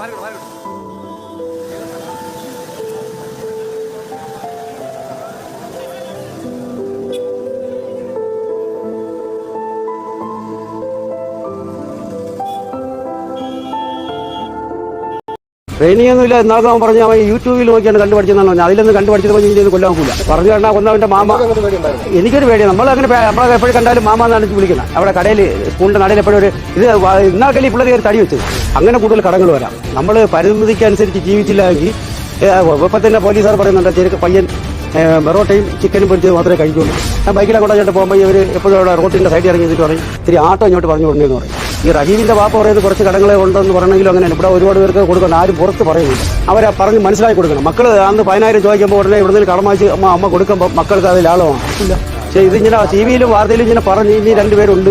മാറി മാറി ട്രെയിനിങ് ഒന്നുമില്ല എന്നാലും അവൻ പറഞ്ഞു അവൻ യൂട്യൂബിൽ നോക്കിയാണ് കണ്ടുപഠിച്ചെന്നാണ് പറഞ്ഞത്. അതിലൊന്നും കണ്ടുപഠിച്ചത് പോലെ ഇനി കൊല്ലാൻ പോകില്ല പറഞ്ഞു കണ്ടാൽ കൊന്നവന്റെ മാമ എനിക്കൊരു പേടിയാണ് നമ്മൾ അങ്ങനെ നമ്മളെ എപ്പോഴും കണ്ടാലും മാമ എന്നാണ് വിളിക്കുന്നത് അവിടെ കടയിൽ സ്കൂളിന്റെ നടയിൽ എപ്പോഴും ഒരു ഇത് ഇന്നാക്കല്ലേ പിള്ളേർ കയറി തടി വെച്ചത്. അങ്ങനെ കൂടുതൽ കടങ്ങൾ വരാം. നമ്മൾ പരിമിതിക്കനുസരിച്ച് ജീവിച്ചില്ലെങ്കിൽ ഇപ്പം തന്നെ പോലീസുകാർ പറയുന്നുണ്ട് ചെറുക്ക് പയ്യൻ ഏ, പൊറോട്ടയും ചിക്കനും പൊരിച്ചത് മാത്രമേ കഴിക്കുള്ളൂ. ഞാൻ ബൈക്കിലെ ഇങ്ങോട്ട് പോകുമ്പോൾ ഇവർ എപ്പോഴും അവിടെ റോട്ടിന്റെ സൈഡിൽ ഇറങ്ങി എന്നിട്ട് പറയും ഇത്തിരി ആട്ടോ ഇങ്ങോട്ട് പറഞ്ഞു കൊടുക്കുന്നു പറയും. ഈ റഹീമിന്റെ വാപ്പ പറയുന്നത് കുറച്ച് കടങ്ങളെ ഉണ്ടെന്ന് പറയണമെങ്കിലും അങ്ങനെ ഇവിടെ ഒരുപാട് പേർക്ക് കൊടുക്കണം ആരും പുറത്ത് പറയുന്നില്ല. അവരെ പറഞ്ഞ് മനസ്സിലാക്കി കൊടുക്കണം. മക്കൾ അന്ന് പതിനായിരം ചോദിക്കുമ്പോൾ ഉടനെ ഇവിടുന്ന് കടമാച്ച് അമ്മ അമ്മ കൊടുക്കുമ്പോൾ മക്കൾക്ക് അത് ഇല്ല. പക്ഷേ ഇതിങ്ങനെ ടി വിയിലും വാർത്തയിലും ഇങ്ങനെ പറഞ്ഞു ഇനി രണ്ടുപേരുണ്ട്.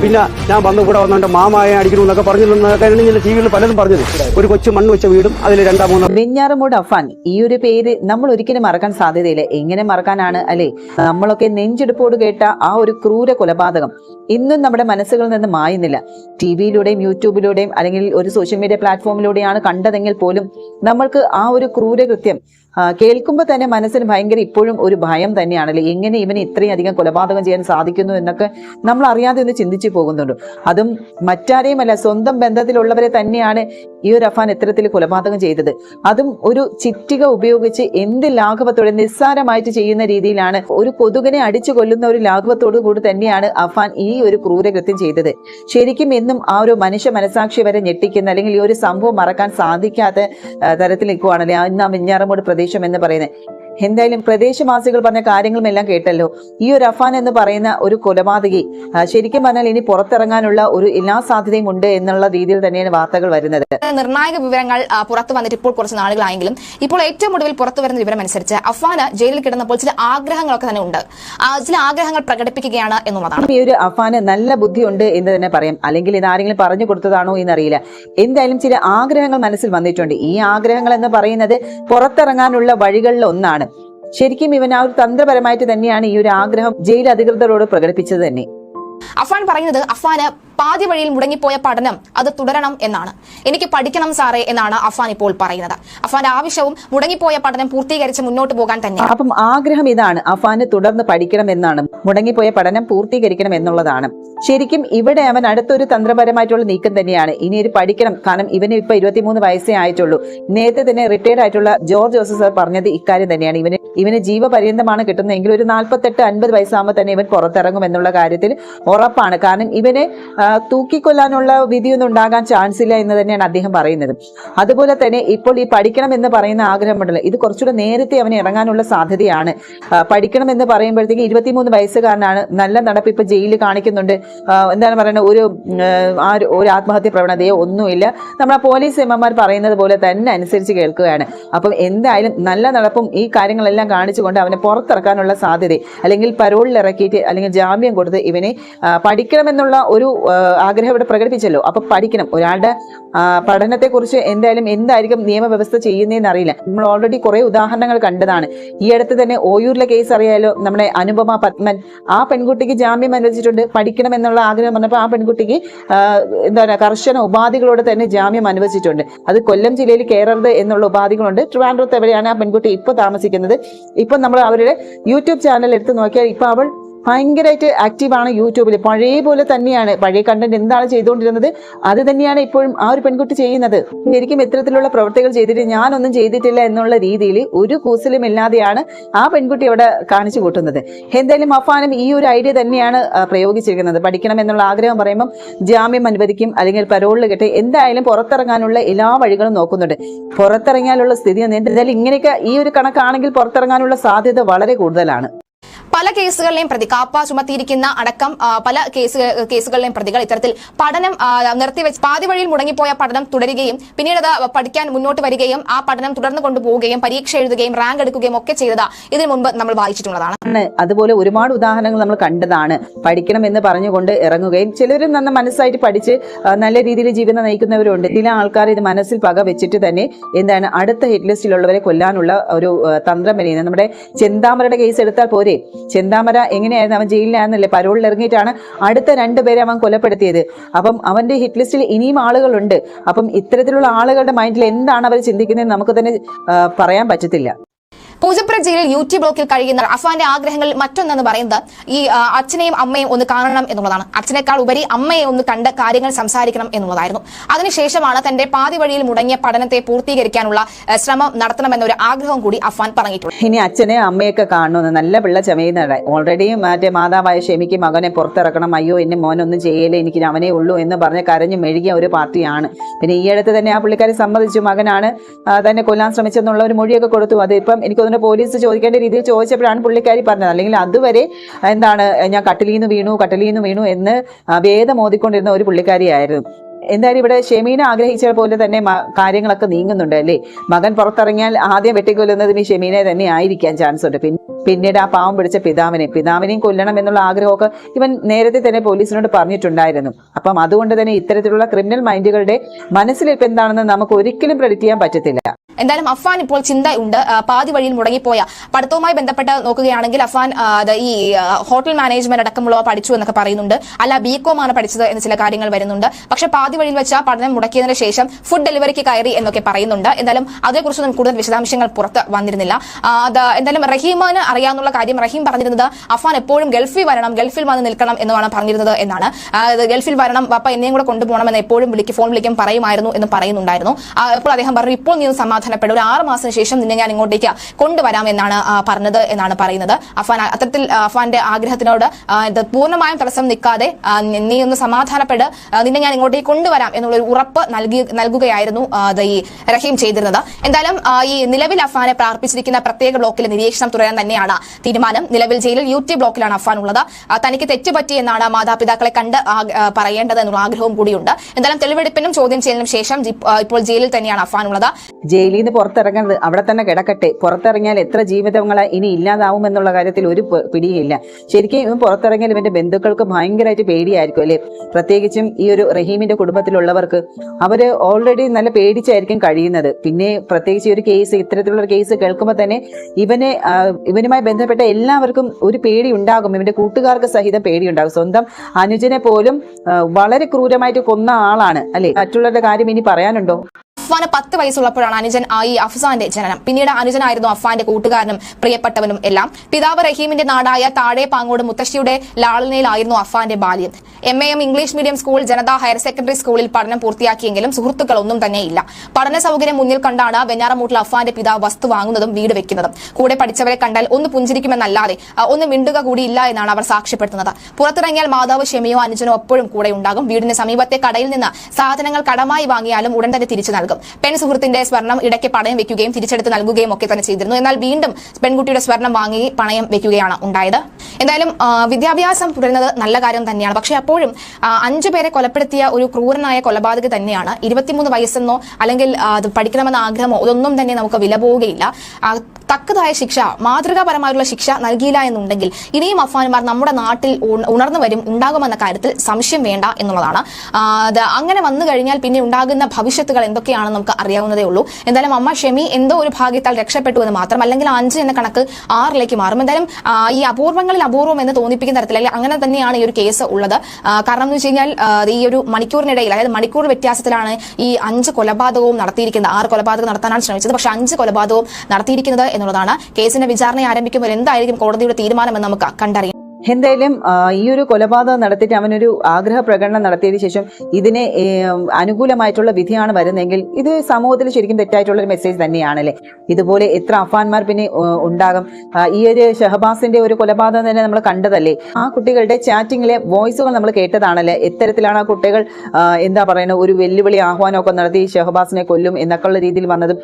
പിന്നെ ഞാൻ വന്നു കൂടെ വന്നോണ്ട് മാമായ അടിക്കണമെന്നൊക്കെ പറഞ്ഞിരുന്നൊക്കെ ഇങ്ങനെ ടി വിയിൽ പലതും പറഞ്ഞത്. ഒരു കൊച്ചു മണ്ണ് വെച്ച വീടും അതിൽ രണ്ടാം മൂന്ന് വെഞ്ഞാറമൂട് അഫാൻ ഈ ഒരു പേര് നമ്മൾ ഒരിക്കലും മറക്കാൻ സാധ്യതയില്ല. എങ്ങനെ മറക്കാനാണ് അല്ലെ? നമ്മളൊക്കെ നെഞ്ചെടുപ്പോട് കേട്ട ആ ഒരു ക്രൂര കൊലപാതകം ഇന്നും നമ്മുടെ മനസ്സുകളിൽ നിന്ന് മായുന്നില്ല. ടി വിയിലൂടെയും യൂട്യൂബിലൂടെയും അല്ലെങ്കിൽ ഒരു സോഷ്യൽ മീഡിയ പ്ലാറ്റ്ഫോമിലൂടെയാണ് കണ്ടതെങ്കിൽ പോലും നമ്മൾക്ക് ആ ഒരു ക്രൂരകൃത്യം കേൾക്കുമ്പോൾ തന്നെ മനസ്സിന് ഭയങ്കര ഇപ്പോഴും ഒരു ഭയം തന്നെയാണല്ലേ? എങ്ങനെ ഇവന് ഇത്രയും അധികം കൊലപാതകം ചെയ്യാൻ സാധിക്കുന്നു എന്നൊക്കെ നമ്മൾ അറിയാതെ ഒന്ന് ചിന്തിച്ചു പോകുന്നുണ്ട്. അതും മറ്റാരെയുമല്ല സ്വന്തം ബന്ധത്തിലുള്ളവരെ തന്നെയാണ് ഈ ഒരു അഫാൻ ഇത്തരത്തിൽ കൊലപാതകം ചെയ്തത്. അതും ഒരു ചിറ്റിക ഉപയോഗിച്ച് എന്ത് ലാഘവത്തോടെ നിസ്സാരമായിട്ട് ചെയ്യുന്ന രീതിയിലാണ് ഒരു കൊതുകിനെ അടിച്ചു കൊല്ലുന്ന ഒരു ലാഘവത്തോടു കൂടി തന്നെയാണ് അഫാൻ ഈ ഒരു ക്രൂരകൃത്യം ചെയ്തത്. ശരിക്കും എന്നും ആ ഒരു മനുഷ്യ മനസാക്ഷി വരെ ഞെട്ടിക്കുന്ന അല്ലെങ്കിൽ ഈ ഒരു സംഭവം മറക്കാൻ സാധിക്കാത്ത തരത്തിൽ നിൽക്കുവാണല്ലേ ഇന്ന് ആ മിഞ്ഞാറമൂട് പ്രദേശം എന്ന് പറയുന്നത്. എന്തായാലും പ്രദേശവാസികൾ പറഞ്ഞ കാര്യങ്ങളും എല്ലാം കേട്ടല്ലോ. ഈ ഒരു അഫാൻ എന്ന് പറയുന്ന ഒരു കൊലപാതകി ശരിക്കും പറഞ്ഞാൽ ഇനി പുറത്തിറങ്ങാനുള്ള ഒരു എല്ലാ സാധ്യതയും ഉണ്ട് എന്നുള്ള രീതിയിൽ തന്നെയാണ് വാർത്തകൾ വരുന്നത്. നിർണായക വിവരങ്ങൾ പുറത്തു വന്നിട്ട് ഇപ്പോൾ കുറച്ച് നാളുകളായെങ്കിലും ഇപ്പോൾ ഏറ്റവും ഒടുവിൽ പുറത്തു വരുന്ന വിവരം അനുസരിച്ച് അഫാന് ജയിലിൽ കിടന്നപ്പോൾ ചില ആഗ്രഹങ്ങളൊക്കെ തന്നെ ഉണ്ട്. ചില ആഗ്രഹങ്ങൾ പ്രകടിപ്പിക്കുകയാണ് എന്നുള്ളതാണ്. ഈ ഒരു അഫാന് നല്ല ബുദ്ധിയുണ്ട് എന്ന് തന്നെ പറയാം. അല്ലെങ്കിൽ ഇത് ആരെങ്കിലും പറഞ്ഞു കൊടുത്തതാണോ എന്നറിയില്ല. എന്തായാലും ചില ആഗ്രഹങ്ങൾ മനസ്സിൽ വന്നിട്ടുണ്ട്. ഈ ആഗ്രഹങ്ങൾ എന്ന് പറയുന്നത് പുറത്തിറങ്ങാനുള്ള വഴികളിൽ ഒന്നാണ്. ശരിക്കും ഇവൻ ആ ഒരു തന്ത്രപരമായിട്ട് തന്നെയാണ് ഈ ഒരു ആഗ്രഹം ജയിൽ അധികൃതരോട് പ്രകടിപ്പിച്ചത് തന്നെ. അഫാൻ പറയുന്നത് അഫാന് പാതി വഴിയിൽ മുടങ്ങിപ്പോയ പഠനം അത് തുടരണം എന്നാണ്. എനിക്ക് പഠിക്കണം സാറേ എന്നാണ് അഫാൻ ഇപ്പോൾ പറയുന്നത്. അഫാന്റെ ആവശ്യവും മുടങ്ങിപ്പോയ പഠനം പൂർത്തീകരിച്ച് മുന്നോട്ട് പോകാൻ തന്നെ അപ്പം ആഗ്രഹം ഇതാണ് അഫാന് തുടർന്ന് പഠിക്കണം എന്നാണ്. മുടങ്ങിപ്പോയ പഠനം പൂർത്തീകരിക്കണം എന്നുള്ളതാണ്. ശരിക്കും ഇവിടെ അവൻ അടുത്തൊരു തന്ത്രപരമായിട്ടുള്ള നീക്കം തന്നെയാണ്. ഇനി ഒരു പഠിക്കണം. കാരണം ഇവന് ഇപ്പൊ ഇരുപത്തിമൂന്ന് വയസ്സേ ആയിട്ടുള്ളൂ. നേരത്തെ തന്നെ റിട്ടയർഡ് ആയിട്ടുള്ള ജോർജ് ജോസഫ് സാർ പറഞ്ഞത് ഇക്കാര്യം തന്നെയാണ്. ഇവന് ഇവന് ജീവപര്യന്തമാണ് കിട്ടുന്നതെങ്കിൽ ഒരു നാൽപ്പത്തെട്ട് അൻപത് വയസ്സാകുമ്പോൾ തന്നെ ഇവൻ പുറത്തിറങ്ങും എന്നുള്ള കാര്യത്തിൽ ഉറപ്പാണ്. കാരണം ഇവനെ തൂക്കിക്കൊല്ലാനുള്ള വിധിയൊന്നും ഉണ്ടാകാൻ ചാൻസ് ഇല്ല എന്ന് തന്നെയാണ് അദ്ദേഹം പറയുന്നത്. അതുപോലെ തന്നെ ഇപ്പോൾ ഈ പഠിക്കണം എന്ന് പറയുന്ന ആഗ്രഹമുണ്ടല്ലോ. ഇത് കുറച്ചുകൂടെ നേരത്തെ അവന് ഇറങ്ങാനുള്ള സാധ്യതയാണ്. പഠിക്കണം എന്ന് പറയുമ്പോഴത്തേക്ക് ഇരുപത്തിമൂന്ന് വയസ്സുകാരനാണ് നല്ല നടപ്പ് ഇപ്പൊ ജയിലിൽ കാണിക്കുന്നുണ്ട്. എന്താണ് പറയുന്നത്? ഒരു ഒരു- ആത്മഹത്യ പ്രവണതയോ ഒന്നുമില്ല. നമ്മുടെ പോലീസ് എമ്മമാർ പറയുന്നത് പോലെ തന്നെ അനുസരിച്ച് കേൾക്കുകയാണ്. അപ്പം എന്തായാലും നല്ല നടപ്പും ഈ കാര്യങ്ങളെല്ലാം കാണിച്ചുകൊണ്ട് അവനെ പുറത്തിറക്കാനുള്ള സാധ്യത അല്ലെങ്കിൽ പരോളിൽ ഇറക്കിയിട്ട് അല്ലെങ്കിൽ ജാമ്യം കൊടുത്ത് ഇവനെ പഠിക്കണമെന്നുള്ള ഒരു ആഗ്രഹം ഇവിടെ പ്രകടിപ്പിച്ചല്ലോ. അപ്പൊ പഠിക്കണം. ഒരാളുടെ പഠനത്തെ പഠനത്തെക്കുറിച്ച് എന്തായാലും എന്തായിരിക്കും നിയമവ്യവസ്ഥ ചെയ്യുന്നതെന്ന് അറിയില്ല. നമ്മൾ ഓൾറെഡി കുറെ ഉദാഹരണങ്ങൾ കണ്ടതാണ്. ഈ അടുത്ത് തന്നെ ഓയൂരിലെ കേസ് അറിയാലോ? നമ്മുടെ അനുപമ പത്മൻ. ആ പെൺകുട്ടിക്ക് ജാമ്യം അനുവദിച്ചിട്ടുണ്ട്. പഠിക്കണം എന്നുള്ള ആഗ്രഹം പറഞ്ഞപ്പോൾ ആ പെൺകുട്ടിക്ക് എന്താ പറയുക കർശന ഉപാധികളോട് തന്നെ ജാമ്യം അനുവദിച്ചിട്ടുണ്ട്. അത് കൊല്ലം ജില്ലയിൽ കയറരുത് എന്നുള്ള ഉപാധികളുണ്ട്. ട്രിവാൻഡ്രത്ത് എവിടെയാണ് ആ പെൺകുട്ടി ഇപ്പോൾ താമസിക്കുന്നത്? ഇപ്പം നമ്മൾ അവരുടെ യൂട്യൂബ് ചാനൽ എടുത്ത് നോക്കിയാൽ ഇപ്പൊ അവൾ ഭയങ്കരമായിട്ട് ആക്റ്റീവാണ് യൂട്യൂബിൽ പഴയ പോലെ തന്നെയാണ്. പഴയ കണ്ടന്റ് എന്താണ് ചെയ്തുകൊണ്ടിരുന്നത്? അത് തന്നെയാണ് ഇപ്പോഴും ആ ഒരു പെൺകുട്ടി ചെയ്യുന്നത്. ശരിക്കും ഇത്തരത്തിലുള്ള പ്രവർത്തികൾ ചെയ്തിട്ട് ഞാനൊന്നും ചെയ്തിട്ടില്ല എന്നുള്ള രീതിയിൽ ഒരു കൂസലും ഇല്ലാതെയാണ് ആ പെൺകുട്ടി അവിടെ കാണിച്ചു കൂട്ടുന്നത്. എന്തായാലും അഫാനും ഈ ഒരു ഐഡിയ തന്നെയാണ് പ്രയോഗിച്ചിരിക്കുന്നത്. പഠിക്കണം എന്നുള്ള ആഗ്രഹം പറയുമ്പം ജാമ്യം അനുവദിക്കും അല്ലെങ്കിൽ പരോളിൽ കിട്ടി എന്തായാലും പുറത്തിറങ്ങാനുള്ള എല്ലാ വഴികളും നോക്കുന്നുണ്ട്. പുറത്തിറങ്ങാനുള്ള സ്ഥിതി എന്തായാലും ഇങ്ങനെയൊക്കെ ഈ ഒരു കണക്കാണെങ്കിൽ പുറത്തിറങ്ങാനുള്ള സാധ്യത വളരെ കൂടുതലാണ്. പല കേസുകളിലെയും പ്രതി കാപ്പ ചുമത്തിയിരിക്കുന്ന അടക്കം പല കേസ് കേസുകളിലെയും പ്രതികൾ ഇത്തരത്തിൽ പഠനം നിർത്തിവെച്ച് പാതി വഴിയിൽ മുടങ്ങിപ്പോയ പഠനം തുടരുകയും പിന്നീട് അത് പഠിക്കാൻ മുന്നോട്ട് വരികയും ആ പഠനം തുടർന്ന് കൊണ്ടുപോവുകയും പരീക്ഷ എഴുതുകയും റാങ്ക് എടുക്കുകയും ഒക്കെ ചെയ്തത് ഇതിനു മുമ്പ് നമ്മൾ വായിച്ചിട്ടുള്ളതാണ്. അതുപോലെ ഒരുപാട് ഉദാഹരണങ്ങൾ നമ്മൾ കണ്ടതാണ്. പഠിക്കണം എന്ന് പറഞ്ഞുകൊണ്ട് ഇറങ്ങുകയും ചിലരും നന്ന മനസ്സായിട്ട് പഠിച്ച് നല്ല രീതിയിൽ ജീവിതം നയിക്കുന്നവരുണ്ട്. ചില ആൾക്കാർ ഇത് മനസ്സിൽ പക വെച്ചിട്ട് തന്നെ എന്താണ് അടുത്ത ഹിറ്റ് ലിസ്റ്റിലുള്ളവരെ കൊല്ലാനുള്ള ഒരു തന്ത്രം നമ്മുടെ ചെന്താമരയുടെ കേസ് എടുത്താൽ പോരെ? ചെന്താമര എങ്ങനെയായിരുന്നു അവൻ ജയിലിലായിരുന്നല്ലേ? പരോളിൽ ഇറങ്ങിയിട്ടാണ് അടുത്ത രണ്ട് പേരെ അവൻ കൊലപ്പെടുത്തിയത്. അപ്പം അവന്റെ ഹിറ്റ് ലിസ്റ്റിൽ ഇനിയും ആളുകളുണ്ട്. അപ്പം ഇത്തരത്തിലുള്ള ആളുകളുടെ മൈൻഡിൽ എന്താണ് അവർ ചിന്തിക്കുന്നത് നമുക്ക് തന്നെ പറയാൻ പറ്റത്തില്ല. പൂജപ്പുര ജയിലിൽ യു ടി ബ്ലോക്കിൽ കഴിയുന്ന അഫാന്റെ ആഗ്രഹങ്ങൾ മറ്റൊന്നെന്ന് പറയുന്നത് ഈ അച്ഛനെയും അമ്മയും ഒന്ന് കാണണം എന്നുള്ളതാണ്. അച്ഛനേക്കാൾ ഉപരി അമ്മയെ ഒന്ന് കണ്ട് കാര്യങ്ങൾ സംസാരിക്കണം എന്നുള്ളതായിരുന്നു. അതിനുശേഷമാണ് തന്റെ പാതി വഴിയിൽ മുടങ്ങിയ പഠനത്തെ പൂർത്തീകരിക്കാനുള്ള ശ്രമം നടത്തണമെന്നൊരു ആഗ്രഹം കൂടി അഫാൻ പറഞ്ഞിട്ടുണ്ട്. ഇനി അച്ഛനെ അമ്മയൊക്കെ കാണണമെന്ന് നല്ല പിള്ള ചമയുന്നുണ്ട് ഓൾറെഡി മറ്റേ മാതാവായ ക്ഷമിക്ക് മകനെ പുറത്തിറക്കണം. അയ്യോ എന്നെ മോനൊന്നും ചെയ്യലേ എനിക്ക് അവനെ ഉള്ളൂ എന്ന് പറഞ്ഞ് കരഞ്ഞു മെഴുകിയ ഒരു പാർട്ടിയാണ്. പിന്നെ ഈ അടുത്ത് തന്നെ ആ പുള്ളിക്കാരി സമ്മതിച്ചു. മകനാണ് തന്നെ കൊല്ലാൻ ശ്രമിച്ചെന്നുള്ള ഒരു മൊഴിയൊക്കെ കൊടുത്തു. അത് ഇപ്പം എനിക്ക് തോന്നുന്നു പോലീസ് ചോദിക്കേണ്ട രീതിയിൽ ചോദിച്ചപ്പോഴാണ് പുള്ളിക്കാരി പറഞ്ഞത്. അല്ലെങ്കിൽ അതുവരെ എന്താണ് ഞാൻ കട്ടിലിൽ നിന്ന് വീണു കട്ടിലിൽ നിന്ന് വീണു എന്ന് വേദം ഓതിക്കൊണ്ടിരുന്ന ഒരു പുള്ളിക്കാരിയായിരുന്നു. എന്തായാലും ഇവിടെ ഷെമീന ആഗ്രഹിച്ച പോലെ തന്നെ കാര്യങ്ങളൊക്കെ നീങ്ങുന്നുണ്ട് അല്ലേ? മകൻ പുറത്തിറങ്ങിയാൽ ആദ്യം വെട്ടിക്കൊല്ലുന്നതിന് ഷെമീനെ തന്നെ ആയിരിക്കാൻ ചാൻസ് ഉണ്ട്. പിന്നെ പിന്നീട് ആ പാവം പിടിച്ച പിതാവിനെ പിതാവിനെയും കൊല്ലണം എന്നുള്ള ആഗ്രഹമൊക്കെ ഇവൻ നേരത്തെ തന്നെ പോലീസിനോട് പറഞ്ഞിട്ടുണ്ടായിരുന്നു. അപ്പം അതുകൊണ്ട് തന്നെ ഇത്തരത്തിലുള്ള ക്രിമിനൽ മൈൻഡുകളുടെ മനസ്സിൽ ഇപ്പം എന്താണെന്ന് നമുക്ക് ഒരിക്കലും പ്രെഡിക്റ്റ് ചെയ്യാൻ പറ്റത്തില്ല. എന്തായാലും അഫാൻ ഇപ്പോൾ ചിന്തയുണ്ട്. ഉണ്ട് പാതി വഴിയിൽ മുടങ്ങിപ്പോയ. പഠിത്തവുമായി ബന്ധപ്പെട്ട് നോക്കുകയാണെങ്കിൽ അഫാൻ ഈ ഹോട്ടൽ മാനേജ്മെന്റ് അടക്കമുള്ളവ പഠിച്ചു എന്നൊക്കെ പറയുന്നുണ്ട്. അല്ല ബി കോം ആണ് പഠിച്ചത് എന്ന് ചില കാര്യങ്ങൾ വരുന്നുണ്ട്. പക്ഷെ പാതി വഴിയിൽ വെച്ച പഠനം മുടക്കിയതിന് ശേഷം ഫുഡ് ഡെലിവറിക്ക് കയറി എന്നൊക്കെ പറയുന്നുണ്ട്. എന്തായാലും അതേക്കുറിച്ചൊന്നും കൂടുതൽ വിശദാംശങ്ങൾ പുറത്ത് വന്നിരുന്നില്ല. അത് എന്തായാലും റഹീമാന് അറിയാവുന്ന കാര്യം റഹീം പറഞ്ഞിരുന്നത് അഫാൻ എപ്പോഴും ഗൾഫിൽ വരണം ഗൾഫിൽ വന്ന് നിൽക്കണം എന്നാണ് പറഞ്ഞിരുന്നത് എന്നാണ്. ഗൾഫിൽ വരണം പപ്പ എന്നെയും കൂടെ കൊണ്ടുപോകണം എന്ന് എപ്പോഴും വിളിക്കും ഫോൺ വിളിക്കും പറയുമായിരുന്നു എന്ന് പറയുന്നുണ്ടായിരുന്നു. അപ്പോൾ അദ്ദേഹം പറഞ്ഞു ഇപ്പോൾ നീ ഒന്ന് സമാധാനപ്പെടും ഒരു ആറ് മാസത്തിന് ശേഷം നിന്നെ ഞാൻ ഇങ്ങോട്ടേക്ക് കൊണ്ടുവരാം എന്നാണ് പറഞ്ഞത് എന്നാണ് പറയുന്നത്. അഫാൻ അത്തരത്തിൽ അഫാന്റെ ആഗ്രഹത്തിനോട് പൂർണമായും തടസ്സം നിൽക്കാതെ നീ- ഒന്ന് സമാധാനപ്പെട്. നിന്നെ ഞാൻ ഇങ്ങോട്ടേക്ക് കൊണ്ടുവരാം എന്നുള്ള ഒരു ഉറപ്പ് നൽകി നൽകുകയായിരുന്നു ഈ റഹീം ചെയ്തിരുന്നത്. എന്തായാലും ഈ നിലവിൽ അഫാനെ പ്രാർപ്പിച്ചിരിക്കുന്ന പ്രത്യേക ബ്ലോക്കിലെ നിരീക്ഷണം തുടരാൻ തന്നെയാണ് തീരുമാനം. നിലവിൽ ജയിലിൽ യു ടി ബ്ലോക്കിലാണ് അഫാൻ ഉള്ളത്. തനിക്ക് തെറ്റുപറ്റി എന്നാണ് മാതാപിതാക്കളെ കണ്ട് പറയേണ്ടത് എന്നുള്ള ആഗ്രഹവും കൂടിയുണ്ട്. എന്തായാലും തെളിവെടുപ്പിനും ചോദ്യം ചെയ്യലിനും ശേഷം ഇപ്പോൾ ജയിലിൽ തന്നെയാണ് അഫാൻ ഉള്ളത്. ജയിലിൽ നിന്ന് പുറത്തിറങ്ങുന്നത് അവിടെ തന്നെ കിടക്കട്ടെ. പുറത്തിറങ്ങിയാൽ എത്ര ജീവിതങ്ങളെ ഇനി ഇല്ലാതാവും എന്നുള്ള കാര്യത്തിൽ ഒരു പിടിയില്ല. ശരിക്കും ഇവൻ പുറത്തിറങ്ങിയാൽ ഇവന്റെ ബന്ധുക്കൾക്ക് ഭയങ്കരമായിട്ട് പേടിയായിരിക്കും അല്ലേ? പ്രത്യേകിച്ചും ഈ ഒരു റഹീമിന്റെ കുടുംബത്തിലുള്ളവർക്ക്. അവർ ഓൾറെഡി നല്ല പേടിച്ചായിരിക്കും കഴിയുന്നത്. പിന്നെ പ്രത്യേകിച്ച് ഒരു കേസ് ഇത്തരത്തിലുള്ള കേസ് കേൾക്കുമ്പോൾ തന്നെ ഇവനെ ഇവനുമായി ബന്ധപ്പെട്ട എല്ലാവർക്കും ഒരു പേടി ഉണ്ടാകും. ഇവന്റെ കൂട്ടുകാർക്ക് സഹിതം പേടി ഉണ്ടാകും. സ്വന്തം അനുജനെ പോലും വളരെ ക്രൂരമായിട്ട് കൊന്ന ആളാണ് അല്ലെ? മറ്റുള്ളവരുടെ കാര്യം ഇനി പറയാനുണ്ടോ? അഫ്വാന് പത്ത് വയസ്സുള്ളപ്പോഴാണ് അനുജൻ ആയി അഫ്സാന്റെ ജനനം. പിന്നീട് അനുജനായിരുന്നു അഫ്വാന്റെ കൂട്ടുകാരനും പ്രിയപ്പെട്ടവനും എല്ലാം. പിതാവ് റഹീമിന്റെ നാടായ താഴെ പാങ്ങോട് മുത്തശ്ശിയുടെ ലാളനയിലായിരുന്നു അഫ്വാന്റെ ബാല്യം. M A M English medium school Janata higher secondary സ്കൂളിൽ പഠനം പൂർത്തിയാക്കിയെങ്കിലും സുഹൃത്തുക്കളൊന്നും തന്നെയില്ല. പഠന സൗകര്യം മുന്നിൽ കണ്ടാണ് വെഞ്ഞാറമൂട്ടിൽ അഫ്വാന്റെ പിതാവ് വസ്തു വാങ്ങുന്നതും വീട് വെക്കുന്നതും. കൂടെ പഠിച്ചവരെ കണ്ടാൽ ഒന്ന് പുഞ്ചിരിക്കുമെന്നല്ലാതെ ഒന്ന് മിണ്ടുക കൂടിയില്ല എന്നാണ് അവർ സാക്ഷ്യപ്പെടുത്തുന്നത്. പുറത്തിറങ്ങിയാൽ മാതാവ് ക്ഷമയോ അനുജനോ എപ്പോഴും കൂടെ ഉണ്ടാകും വീടിന് സമീപത്തെ കടയിൽ നിന്ന് സാധനങ്ങൾ കടമായി വാങ്ങിയാലും ഉടൻ തന്നെ തിരിച്ചു നൽകും. പെൺ സുഹൃത്തിന്റെ സ്വർണം ഇടയ്ക്ക് പണയം വെക്കുകയും തിരിച്ചെടുത്ത് നൽകുകയും ഒക്കെ തന്നെ ചെയ്തിരുന്നു. എന്നാൽ വീണ്ടും പെൺകുട്ടിയുടെ സ്വർണം വാങ്ങി പണയം വെക്കുകയാണ് ഉണ്ടായത്. എന്തായാലും വിദ്യാഭ്യാസം തുടരുന്നത് നല്ല കാര്യം തന്നെയാണ്. പക്ഷെ അപ്പോഴും അഞ്ചു പേരെ കൊലപ്പെടുത്തിയ ഒരു ക്രൂരനായ കൊലപാതക തന്നെയാണ്. ഇരുപത്തിമൂന്ന് വയസ്സെന്നോ അല്ലെങ്കിൽ പഠിക്കണമെന്ന ആഗ്രഹമോ ഇതൊന്നും തന്നെ നമുക്ക് വില പോവുകയില്ല. തക്കതായ ശിക്ഷ മാതൃകാപരമായുള്ള ശിക്ഷ നൽകിയില്ല എന്നുണ്ടെങ്കിൽ ഇനിയും അഫാൻമാർ നമ്മുടെ നാട്ടിൽ ഉണർന്നു വരും ഉണ്ടാകുമെന്ന കാര്യത്തിൽ സംശയം വേണ്ട എന്നുള്ളതാണ്. അങ്ങനെ വന്നു കഴിഞ്ഞാൽ പിന്നെ ഉണ്ടാകുന്ന ഭവിഷ്യത്തുകൾ എന്തൊക്കെയാണെന്ന് നമുക്ക് അറിയാവുന്നതേ ഉള്ളൂ. എന്തായാലും അമ്മ ഷെമി എന്തോ ഒരു ഭാഗ്യത്താൽ രക്ഷപ്പെട്ടു എന്ന് മാത്രം അല്ലെങ്കിൽ അഞ്ച് എന്ന കണക്ക് ആറിലേക്ക് മാറും. എന്തായാലും ഈ അപൂർവങ്ങളിൽ അപൂർവം എന്ന് തോന്നിപ്പിക്കുന്ന തരത്തിൽ അല്ലെങ്കിൽ അങ്ങനെ തന്നെയാണ് ഈ ഒരു കേസ് ഉള്ളത്. കാരണം എന്ന് വെച്ച് കഴിഞ്ഞാൽ ഈ ഒരു മണിക്കൂറിനിടയിൽ അതായത് മണിക്കൂർ വ്യത്യാസത്തിലാണ് ഈ അഞ്ച് കൊലപാതകവും നടത്തിയിരിക്കുന്നത്. ആറ് കൊലപാതകം നടത്താനാണ് ശ്രമിച്ചത്. പക്ഷെ അഞ്ച് കൊലപാതകവും നടത്തിയിരിക്കുന്നത് എന്നുള്ളതാണ്. കേസിന്റെ വിചാരണ ആരംഭിക്കുമ്പോൾ എന്തായിരിക്കും കോടതിയുടെ തീരുമാനമെന്ന് നമുക്ക് കണ്ടറിയാം. എന്തായാലും ഈ ഒരു കൊലപാതകം നടത്തിയിട്ട് അവനൊരു ആഗ്രഹ പ്രകടനം നടത്തിയതിനു ശേഷം ഇതിനെ അനുകൂലമായിട്ടുള്ള വിധിയാണ് വരുന്നതെങ്കിൽ ഇത് സമൂഹത്തിൽ ശരിക്കും തെറ്റായിട്ടുള്ള ഒരു മെസ്സേജ് തന്നെയാണല്ലേ? ഇതുപോലെ എത്ര അഫാൻമാർ പിന്നെ ഉണ്ടാകും. ഈ ഒരു ഷഹബാസിന്റെ ഒരു കൊലപാതകം തന്നെ നമ്മൾ കണ്ടതല്ലേ? ആ കുട്ടികളുടെ ചാറ്റിങ്ങിലെ വോയിസുകൾ നമ്മൾ കേട്ടതാണല്ലേ? എത്തരത്തിലാണ് ആ കുട്ടികൾ എന്താ പറയുന്നത് ഒരു വെല്ലുവിളി ആഹ്വാനമൊക്കെ നടത്തി ഷഹബാസിനെ കൊല്ലും എന്നൊക്കെ ഉള്ള രീതിയിൽ വന്നതും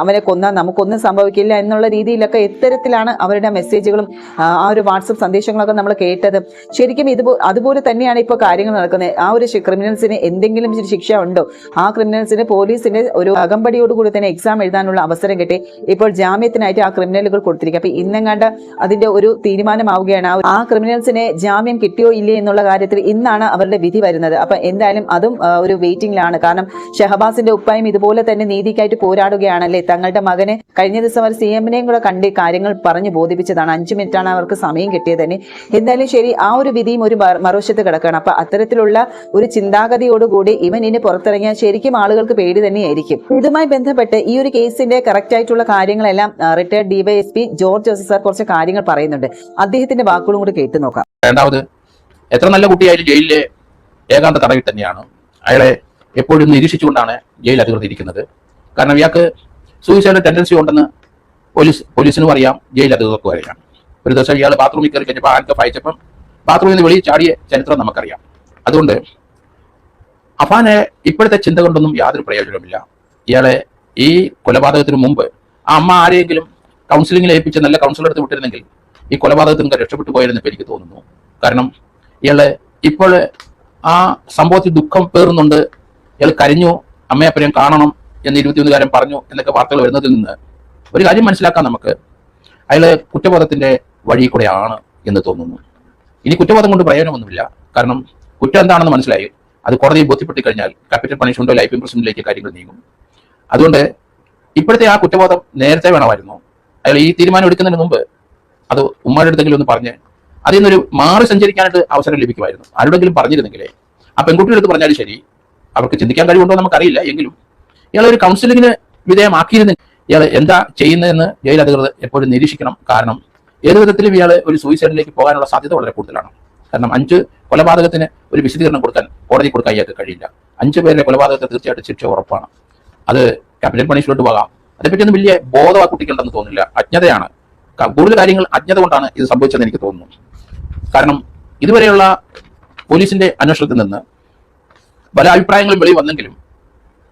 അവനെ കൊന്നാൽ നമുക്കൊന്നും സംഭവിക്കില്ല എന്നുള്ള രീതിയിലൊക്കെ എത്തരത്തിലാണ് അവരുടെ മെസ്സേജുകളും ആ ഒരു വാട്സപ്പ് സന്ദേശങ്ങളൊക്കെ നമ്മൾ കേട്ടത്. ശരിക്കും ഇത് അതുപോലെ തന്നെയാണ് ഇപ്പോൾ കാര്യങ്ങൾ നടക്കുന്നത്. ആ ഒരു ക്രിമിനൽസിന് എന്തെങ്കിലും ശിക്ഷ ഉണ്ടോ? ആ ക്രിമിനൽസിന് പോലീസിന്റെ ഒരു അകമ്പടിയോടുകൂടി തന്നെ എക്സാം എഴുതാനുള്ള അവസരം കിട്ടി. ഇപ്പോൾ ജാമ്യത്തിനായിട്ട് ആ ക്രിമിനലുകൾ കൊടുത്തിരിക്കുക അപ്പൊ ഇന്നെങ്ങാണ്ട് അതിന്റെ ഒരു തീരുമാനമാവുകയാണ്. ആ- ക്രിമിനൽസിനെ ക്രിമിനൽസിന് ജാമ്യം കിട്ടിയോ ഇല്ലേ എന്നുള്ള കാര്യത്തിൽ ഇന്നാണ് അവരുടെ വിധി വരുന്നത്. അപ്പൊ എന്തായാലും അതും ഒരു വെയിറ്റിംഗിലാണ് കാരണം ഷഹബാസിന്റെ ഉപ്പായും ഇതുപോലെ തന്നെ നീതിക്കായിട്ട് പോരാടുകയാണല്ലേ? തങ്ങളുടെ മകനെ കഴിഞ്ഞ ദിവസം അവർ സി എമ്മിനെയും കൂടെ കണ്ട് കാര്യങ്ങൾ പറഞ്ഞു ബോധിപ്പിച്ചതാണ്. അഞ്ചു മിനിറ്റാണ് അവർക്ക് സമയം കിട്ടിയത് തന്നെ. എന്തായാലും ശരി ആ ഒരു വിധിയും ഒരു മറ- മറുവശത്ത് കിടക്കുകയാണ്. അപ്പൊ അത്തരത്തിലുള്ള ഒരു ചിന്താഗതിയോടുകൂടി ഇവൻ ഇനി പുറത്തിറങ്ങിയാൽ ശരിക്കും ആളുകൾക്ക് പേടി തന്നെയായിരിക്കും. ഇതുമായി ബന്ധപ്പെട്ട് ഈ ഒരു കേസിന്റെ കറക്റ്റ് ആയിട്ടുള്ള കാര്യങ്ങളെല്ലാം retired DYSP George Joseph sir കുറച്ച് കാര്യങ്ങൾ പറയുന്നുണ്ട്. അദ്ദേഹത്തിന്റെ വാക്കുകളും കൂടി കേട്ടു നോക്കാം. രണ്ടാമത് എത്ര നല്ല കുട്ടിയായാലും ജയിലിലെ ഏകാന്ത തടവിൽ തന്നെയാണ്. അയാളെ എപ്പോഴും നിരീക്ഷിച്ചുകൊണ്ടാണ് ജയിൽ അധികൃതർ ഇരിക്കുന്നത്. കാരണം ഇയാൾക്ക് സൂയിസൈഡ് ടെൻഡൻസി ഉണ്ടെന്ന് പോലീസ് പോലീസിനും അറിയാം ജയിൽ അധികൃതർക്കും അറിയാം. ഒരു ദിവസം ഇയാൾ ബാത്റൂമിൽ കയറി കഴിഞ്ഞപ്പോൾ ആൻകഫ് അയച്ചപ്പം ബാത്റൂമിൽ നിന്ന് വെളിയിൽ ചാടിയ ചരിത്രം നമുക്കറിയാം. അതുകൊണ്ട് അഫാനെ ഇപ്പോഴത്തെ ചിന്ത കൊണ്ടൊന്നും യാതൊരു പ്രയോജനവുമില്ല. ഇയാളെ ഈ കൊലപാതകത്തിന് മുമ്പ് ആ അമ്മ ആരെയെങ്കിലും കൗൺസിലിംഗിൽ ഏൽപ്പിച്ച് നല്ല കൗൺസിലർ എടുത്ത് വിട്ടിരുന്നെങ്കിൽ ഈ കൊലപാതകത്തിൽ രക്ഷപ്പെട്ടു പോയെന്ന് എനിക്ക് തോന്നുന്നു. കാരണം ഇയാൾ ഇപ്പോൾ ആ സംഭവത്തിൽ ദുഃഖം പേറുന്നുണ്ട്. ഇയാൾ കരഞ്ഞു അമ്മയപ്പനെയും കാണണം എന്ന് ഇരുപത്തിയൊന്നുകാരൻ പറഞ്ഞു എന്നൊക്കെ വാർത്തകൾ വരുന്നതിൽ നിന്ന് ഒരു കാര്യം മനസ്സിലാക്കാം നമുക്ക്. അയാൾ കുറ്റബോധത്തിന്റെ വഴി കൂടെയാണ് എന്ന് തോന്നുന്നു. ഇനി കുറ്റബോധം കൊണ്ട് പ്രയോജനമൊന്നുമില്ല. കാരണം കുറ്റം എന്താണെന്ന് മനസ്സിലായി. അത് കോടതിയിൽ ബോധ്യപ്പെട്ടി കഴിഞ്ഞാൽ ക്യാപിറ്റൽ പണിഷ്മെന്റോ ലൈഫ് ഇംപ്രസ്മെന്റിലേക്ക് കാര്യങ്ങൾ നീങ്ങും. അതുകൊണ്ട് ഇപ്പോഴത്തെ ആ കുറ്റബോധം നേരത്തെ വേണമായിരുന്നു. അയാൾ ഈ തീരുമാനം എടുക്കുന്നതിന് മുമ്പ് അത് ഉമ്മയുടെ അടുത്തെങ്കിലും ഒന്ന് പറഞ്ഞ് അതിൽ നിന്നൊരു മാറി സഞ്ചരിക്കാനായിട്ട് അവസരം ലഭിക്കുമായിരുന്നു. ആരോടെങ്കിലും പറഞ്ഞിരുന്നെങ്കിലേ. ആ പെൺകുട്ടിയുടെ അടുത്ത് പറഞ്ഞാലും ശരി. അവർക്ക് ചിന്തിക്കാൻ കഴിവുണ്ടോ നമുക്കറിയില്ല. എങ്കിലും ഇയാളൊരു കൗൺസിലിങ്ങിന് വിധേയമാക്കിയിരുന്നെങ്കിൽ ഇയാൾ എന്താ ചെയ്യുന്നതെന്ന് ജയിൽ അധികൃതർ എപ്പോഴും നിരീക്ഷിക്കണം. കാരണം ഏത് വിധത്തിലും ഇയാൾ ഒരു സൂയിസൈഡിലേക്ക് പോകാനുള്ള സാധ്യത വളരെ കൂടുതലാണ്. കാരണം അഞ്ച് കൊലപാതകത്തിന് ഒരു വിശദീകരണം കൊടുക്കാൻ കോടതി കൊടുക്കാൻ ഇയാൾക്ക് കഴിയില്ല. അഞ്ച് പേരുടെ കൊലപാതകത്തെ തീർച്ചയായിട്ടും ശിക്ഷ ഉറപ്പാണ്. അത് ക്യാപിറ്റൽ പണിഷ്മെന്റ് പോകാം. അതേപ്പറ്റിയൊന്നും വലിയ ബോധം ആ കുട്ടിക്കുണ്ടെന്ന് തോന്നില്ല അജ്ഞതയാണ്. കൂടുതൽ കാര്യങ്ങൾ അജ്ഞത കൊണ്ടാണ് ഇത് സംഭവിച്ചതെന്ന് എനിക്ക് തോന്നുന്നു. കാരണം ഇതുവരെയുള്ള പോലീസിന്റെ അന്വേഷണത്തിൽ നിന്ന് പല അഭിപ്രായങ്ങളും വെളി വന്നെങ്കിലും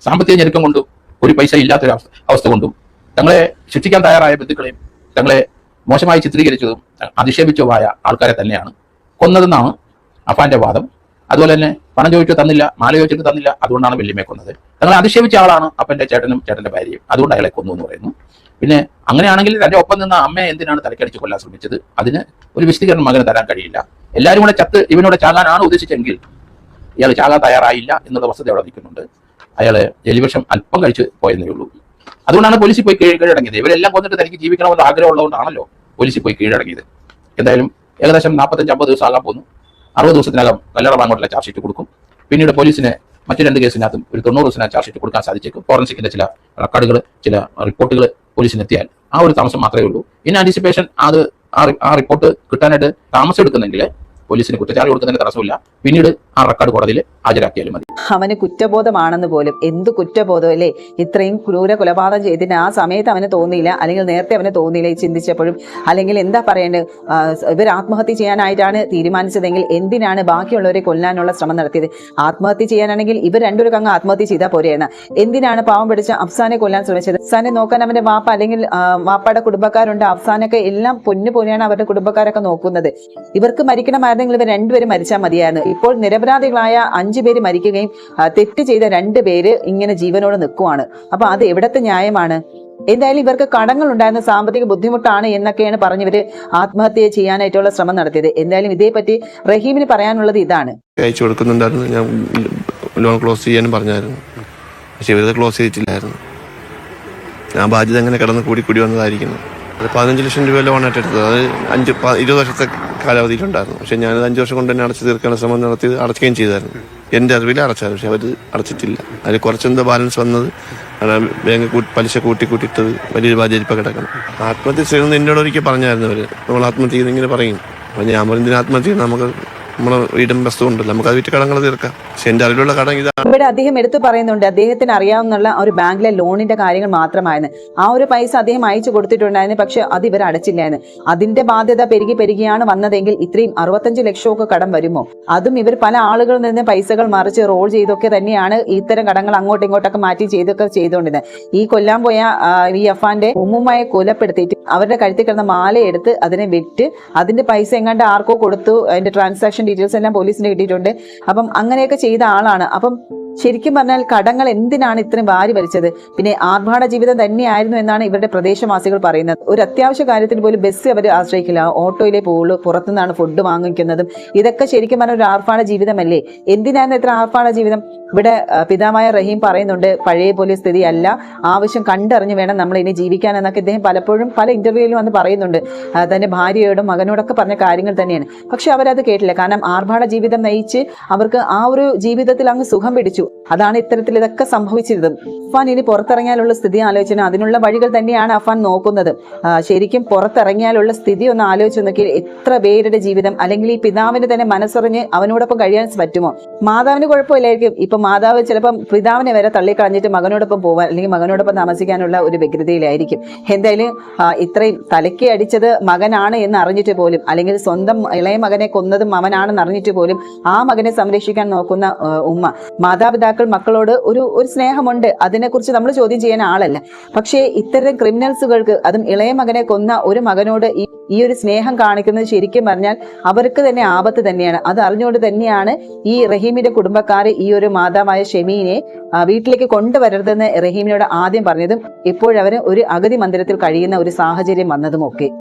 സാമ്പത്തിക ഞെരുക്കം കൊണ്ടും ഒരു പൈസ ഇല്ലാത്തൊരു അവസ്ഥ കൊണ്ടും തങ്ങളെ ശിക്ഷിക്കാൻ തയ്യാറായ ബന്ധുക്കളെയും തങ്ങളെ മോശമായി ചിത്രീകരിച്ചതും അധിക്ഷേപിച്ചതുമായ ആൾക്കാരെ തന്നെയാണ് കൊന്നതെന്നാണ് അഫാന്റെ വാദം. അതുപോലെ തന്നെ പണം ചോദിച്ചു തന്നില്ല മാല ചോദിച്ചിട്ട് തന്നില്ല അതുകൊണ്ടാണ് വെല്ലുമേ കൊന്നത്. തങ്ങളെ അധിക്ഷേപിച്ച ആളാണ് അപ്പന്റെ ചേട്ടനും ചേട്ടന്റെ ഭാര്യയും. അതുകൊണ്ട് അയാളെ കൊന്നു എന്ന് പറയുന്നു. പിന്നെ അങ്ങനെയാണെങ്കിൽ തന്റെ ഒപ്പം നിന്ന അമ്മയെ എന്തിനാണ് തലക്കടിച്ച് കൊല്ലാൻ ശ്രമിച്ചത്? അതിന് ഒരു വിശദീകരണം മകന് തരാൻ കഴിയില്ല. എല്ലാവരും കൂടെ ചത്ത് ഇവനോട് ചാകാനാണ് ഉദ്ദേശിച്ചെങ്കിൽ ഇയാൾ ചാകാൻ തയ്യാറായില്ല എന്നുള്ള വസ്തുത അവിടെ നിൽക്കുന്നുണ്ട്. അയാൾ ജലിവിഷം അല്പം കഴിച്ച് പോയെന്നേ ഉള്ളൂ. അതുകൊണ്ടാണ് പോലീസിൽ പോയി കീഴ് കീഴടങ്ങിയത്. ഇവരെല്ലാം കൊന്നിട്ട് തനിക്ക് ജീവിക്കണമെന്ന് ആഗ്രഹമുള്ളതുകൊണ്ടാണല്ലോ പോലീസിൽ പോയി കീഴടങ്ങിയത്. എന്തായാലും ഏകദേശം നാൽപ്പത്തഞ്ച് അമ്പത് ദിവസം ആകാൻ പോകുന്നു. അറുപത് ദിവസത്തിനകം കല്ലറ ബാങ്കോട്ടിലെ ചാർജ് ഷീറ്റ് കൊടുക്കും. പിന്നീട് പോലീസിന് മറ്റു രണ്ട് കേസിനകത്തും ഒരു തൊണ്ണൂറ് ദിവസത്തിനകം ചാർജ് ഷീറ്റ് കൊടുക്കാൻ സാധിച്ചേക്കും. ഫോറൻസിക്കിന്റെ ചില റെക്കോർഡുകൾ ചില റിപ്പോർട്ടുകൾ പോലീസിന് എത്തിയാൽ ആ ഒരു താമസം മാത്രമേ ഉള്ളൂ. ഇൻ ആന്റിസിപ്പേഷൻ അത് ആ റിപ്പോർട്ട് കിട്ടാനായിട്ട് താമസം എടുക്കുന്നെങ്കിൽ പോലീസിന് കുറ്റചാർജ് കൊടുക്കുന്നതിന് തടസ്സമില്ല. പിന്നീട് ആ റെക്കോർഡ് കോടതിയിൽ ഹാജരാക്കിയാലും മതി. അവന് കുറ്റബോധമാണെന്ന് പോലും എന്ത് കുറ്റബോധം അല്ലേ? ഇത്രയും ക്രൂര കൊലപാതകം ചെയ്തിട്ട് ആ സമയത്ത് അവന് തോന്നിയില്ല അല്ലെങ്കിൽ നേരത്തെ അവന് തോന്നിയില്ല ചിന്തിച്ചപ്പോഴും അല്ലെങ്കിൽ എന്താ പറയേണ്ടത് ഇവർ ആത്മഹത്യ ചെയ്യാനായിട്ടാണ് തീരുമാനിച്ചതെങ്കിൽ എന്തിനാണ് ബാക്കിയുള്ളവരെ കൊല്ലാനുള്ള ശ്രമം നടത്തിയത്? ആത്മഹത്യ ചെയ്യാനാണെങ്കിൽ ഇവർ രണ്ടുപേരും അങ്ങ് ആത്മഹത്യ ചെയ്താൽ പോരെയെന്ന്. എന്തിനാണ് പാവം പിടിച്ച അഫ്സാനെ കൊല്ലാൻ ശ്രമിച്ചത്? അഫ്സാനെ നോക്കാൻ അവന്റെ വാപ്പ അല്ലെങ്കിൽ വാപ്പയുടെ കുടുംബക്കാരുണ്ട്. അഫ്സാനൊക്കെ എല്ലാം പൊന്നു പോലെയാണ് അവരുടെ കുടുംബക്കാരൊക്കെ നോക്കുന്നത്. ഇവർക്ക് മരിക്കണമായിരുന്നെങ്കിൽ ഇവർ രണ്ടുപേരും മരിച്ചാൽ മതിയായിരുന്നു. ഇപ്പോൾ നിരപരാധികളായ അഞ്ചു പേര് മരിക്കുകയും തെറ്റ് ചെയ്ത രണ്ട് പേര് ഇങ്ങനെ ജീവനോട് നിൽക്കുവാണ്. അപ്പൊ അത് എവിടത്തെ ന്യായമാണ്? എന്തായാലും ഇവർക്ക് കടങ്ങൾ ഉണ്ടായിരുന്ന സാമ്പത്തിക ബുദ്ധിമുട്ടാണ് എന്നൊക്കെയാണ് പറഞ്ഞവർ ആത്മഹത്യ ചെയ്യാനായിട്ടുള്ള ശ്രമം നടത്തിയത്. എന്തായാലും ഇതേപ്പറ്റി റഹീമിന് പറയാനുള്ളത് ഇതാണ്. അയച്ചു കൊടുക്കുന്നുണ്ടായിരുന്നു. ഞാൻ ലോൺ ക്ലോസ് ചെയ്യാനും പറഞ്ഞായിരുന്നു. പക്ഷെ ഇവരത് ക്ലോസ് ചെയ്തിട്ടില്ലായിരുന്നു. ഞാൻ ബാധ്യത അങ്ങനെ കടന്ന് കൂടി കൂടി വന്നതായിരിക്കുന്നു. അത് പതിനഞ്ച് ലക്ഷം രൂപ ലോണായിട്ട് എടുത്തത്. അത് അഞ്ച് ഇരുപത് വർഷത്തെ കാലാവധിയിലുണ്ടായിരുന്നു. പക്ഷേ ഞാനത് അഞ്ച് വർഷം കൊണ്ട് തന്നെ അടച്ചു തീർക്കാനുള്ള ശ്രമം നടത്തി അടയ്ക്കുകയും ചെയ്തായിരുന്നു. എന്റെ അറിവിൽ അടച്ചായിരുന്നു പക്ഷെ അവർ അടച്ചിട്ടില്ല. അതിൽ കുറച്ചെന്തോ ബാലൻസ് വന്നത് ബാങ്ക് പലിശ കൂട്ടി കൂട്ടിയിട്ടത് വലിയൊരു ബാധ്യതപ്പ് കിടക്കണം. ആത്മഹത്യ ചെയ്യുന്നത് എന്നോട് ഒരിക്കൽ പറഞ്ഞായിരുന്നു അവർ നമ്മൾ ആത്മഹത്യ ചെയ്യുന്ന ഇങ്ങനെ പറയും. അപ്പം ഞാൻ പറഞ്ഞ ആത്മഹത്യ നമുക്ക് വസ്തു നമുക്ക് കടങ്ങൾ തീർക്കാം. കടം ഇവിടെ അദ്ദേഹം എടുത്തു പറയുന്നുണ്ട് അദ്ദേഹത്തിന് അറിയാവുന്ന ഒരു ബാങ്കിലെ ലോണിന്റെ കാര്യങ്ങൾ മാത്രമായിരുന്നു ആ ഒരു പൈസ അദ്ദേഹം അയച്ചു കൊടുത്തിട്ടുണ്ടായിരുന്നു പക്ഷെ അത് ഇവർ അടച്ചില്ലായിരുന്നു. അതിന്റെ ബാധ്യത പെരുകി പെരുകിയാണ് വന്നതെങ്കിൽ ഇത്രയും അറുപത്തഞ്ച് ലക്ഷമൊക്കെ കടം വരുമോ? അതും ഇവർ പല ആളുകളിൽ നിന്ന് പൈസകൾ മറിച്ച് റോൾ ചെയ്തൊക്കെ തന്നെയാണ് ഇത്തരം കടങ്ങൾ അങ്ങോട്ടും ഇങ്ങോട്ടൊക്കെ മാറ്റി ചെയ്തൊക്കെ ചെയ്തുകൊണ്ടിരുന്നത്. ഈ കൊല്ലാൻ പോയ ഈ അഫാന്റെ ഉമ്മുമ്മയെ കൊലപ്പെടുത്തിയിട്ട് അവരുടെ കഴുത്തിൽ കിടന്ന മാല എടുത്ത് അതിനെ വിറ്റ് അതിന്റെ പൈസ എങ്ങാണ്ട് ആർക്കോ കൊടുത്തു അതിന്റെ ട്രാൻസാക്ഷൻ ഡീറ്റെയിൽസ് എല്ലാം പോലീസിന് കിട്ടിയിട്ടുണ്ട്. അപ്പം അങ്ങനെയൊക്കെ ചെയ്ത ആളാണ്. അപ്പം ശരിക്കും പറഞ്ഞാൽ കടങ്ങൾ എന്തിനാണ് ഇത്രയും വാരി വലിച്ചത്? പിന്നെ ആർഭാട ജീവിതം തന്നെയായിരുന്നു എന്നാണ് ഇവരുടെ പ്രദേശവാസികൾ പറയുന്നത്. ഒരു അത്യാവശ്യ കാര്യത്തിന് പോലും ബസ് അവർ ആശ്രയിക്കില്ല. ഓട്ടോയിലേ പോകുള്ളൂ പുറത്തുനിന്നാണ് ഫുഡ് വാങ്ങിക്കുന്നതും. ഇതൊക്കെ ശരിക്കും പറഞ്ഞാൽ ഒരു ആർഭാട ജീവിതമല്ലേ? എന്തിനായിരുന്നു ഇത്ര ആർഭാട ജീവിതം? ഇവിടെ പിതാമായ റഹീം പറയുന്നുണ്ട് പഴയ പോലെ സ്ഥിതിയല്ല. ആവശ്യം കണ്ടറിഞ്ഞ് വേണം നമ്മൾ ഇനി ജീവിക്കാൻ എന്നൊക്കെ ഇദ്ദേഹം പലപ്പോഴും പല ഇന്റർവ്യൂവിലും വന്ന് പറയുന്നുണ്ട്. തന്റെ ഭാര്യയോടും മകനോടൊക്കെ പറഞ്ഞ കാര്യങ്ങൾ തന്നെയാണ്. പക്ഷെ അവരത് കേട്ടില്ല. കാരണം ആർഭാട ജീവിതം നയിച്ച് അവർക്ക് ആ ഒരു ജീവിതത്തിൽ അങ്ങ് സുഖം പിടിച്ചു. അതാണ് ഇത്തരത്തിൽ ഇതൊക്കെ സംഭവിച്ചിരുന്നത്. അഫാൻ ഇനി പുറത്തിറങ്ങിയാലുള്ള സ്ഥിതി ആലോചന അതിനുള്ള വഴികൾ തന്നെയാണ് അഫാൻ നോക്കുന്നത്. ശരിക്കും പുറത്തിറങ്ങിയാലുള്ള സ്ഥിതി ഒന്ന് ആലോചിച്ച് നോക്കി എത്ര പേരുടെ ജീവിതം അല്ലെങ്കിൽ ഈ പിതാവിന് തന്നെ മനസ്സറിഞ്ഞ് അവനോടൊപ്പം കഴിയാൻ പറ്റുമോ? മാതാവിന് കുഴപ്പമില്ലായിരിക്കും. ഇപ്പൊ മാതാവ് ചിലപ്പം പിതാവിനെ വരെ തള്ളിക്കളഞ്ഞിട്ട് മകനോടൊപ്പം പോവാൻ അല്ലെങ്കിൽ മകനോടൊപ്പം താമസിക്കാനുള്ള ഒരു വ്യഗ്രതയിലായിരിക്കും. എന്തായാലും ഇത്രയും തലയ്ക്ക് അടിച്ചത് മകനാണ് എന്ന് അറിഞ്ഞിട്ട് പോലും അല്ലെങ്കിൽ സ്വന്തം ഇളയ മകനെ കൊന്നതും അവനാണെന്ന് അറിഞ്ഞിട്ട് പോലും ആ മകനെ സംരക്ഷിക്കാൻ നോക്കുന്ന ഉമ്മ. മാതാപിതാക്കൾ മക്കളോട് ഒരു ഒരു സ്നേഹമുണ്ട്. അതിനെക്കുറിച്ച് നമ്മൾ ചോദ്യം ചെയ്യാൻ ആളല്ല. പക്ഷേ ഇത്തരം ക്രിമിനൽസുകൾക്ക് അതും ഇളയ മകനെ കൊന്ന ഒരു മകനോട് ഈ ഈ ഒരു സ്നേഹം കാണിക്കുന്നത് ശരിക്കും പറഞ്ഞാൽ അവർക്ക് തന്നെ ആപത്ത് തന്നെയാണ്. അത് അറിഞ്ഞുകൊണ്ട് തന്നെയാണ് ഈ റഹീമിന്റെ കുടുംബക്കാർ ഈ ഒരു മാതാവായ ഷെമീനെ വീട്ടിലേക്ക് കൊണ്ടുവരരുതെന്ന് റഹീമിനോട് ആദ്യം പറഞ്ഞതും ഇപ്പോഴവർ ഒരു അഗതി മന്ദിരത്തിൽ കഴിയുന്ന ഒരു സാഹചര്യം വന്നതും ഒക്കെ